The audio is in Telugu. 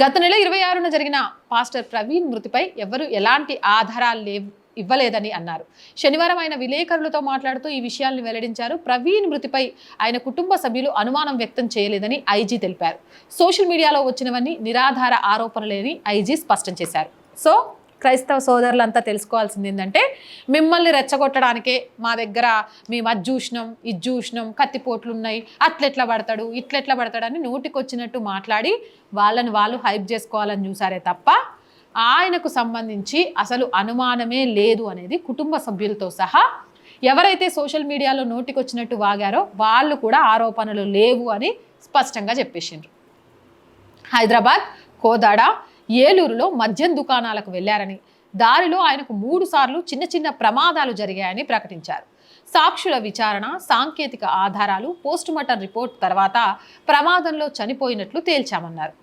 గత నెల ఇరవై ఆరున జరిగిన పాస్టర్ ప్రవీణ్ మృతిపై ఎవరు ఎలాంటి ఆధారాలు లేవు ఇవ్వలేదని అన్నారు. శనివారం ఆయన విలేకరులతో మాట్లాడుతూ ఈ విషయాల్ని వెల్లడించారు. ప్రవీణ్ మృతిపై ఆయన కుటుంబ సభ్యులు అనుమానం వ్యక్తం చేయలేదని ఐజీ తెలిపారు. సోషల్ మీడియాలో వచ్చినవన్నీ నిరాధార ఆరోపణలేని ఐజీ స్పష్టం చేశారు. సో క్రైస్తవ సోదరులంతా తెలుసుకోవాల్సింది ఏంటంటే మిమ్మల్ని రెచ్చగొట్టడానికే మా దగ్గర మేము అది చూసినాం ఇది చూసినాం కత్తిపోట్లు ఉన్నాయి అట్లెట్లా పడతాడు ఇట్లెట్లా పడతాడని నోటికొచ్చినట్టు మాట్లాడి వాళ్ళని వాళ్ళు హైప్ చేసుకోవాలని చూసారే తప్ప ఆయనకు సంబంధించి అసలు అనుమానమే లేదు అనేది కుటుంబ సభ్యులతో సహా ఎవరైతే సోషల్ మీడియాలో నోటికొచ్చినట్టు వాగారో వాళ్ళు కూడా ఆరోపణలు లేవు అని స్పష్టంగా చెప్పేసిండ్రు. హైదరాబాద్ కోదాడ ఏలూరులో మద్యం దుకాణాలకు వెళ్ళారని దారిలో ఆయనకు మూడు సార్లు చిన్న చిన్న ప్రమాదాలు జరిగాయని ప్రకటించారు. సాక్షుల విచారణ సాంకేతిక ఆధారాలు పోస్టుమార్టం రిపోర్ట్ తర్వాత ప్రమాదంలో చనిపోయినట్లు తేల్చామన్నారు.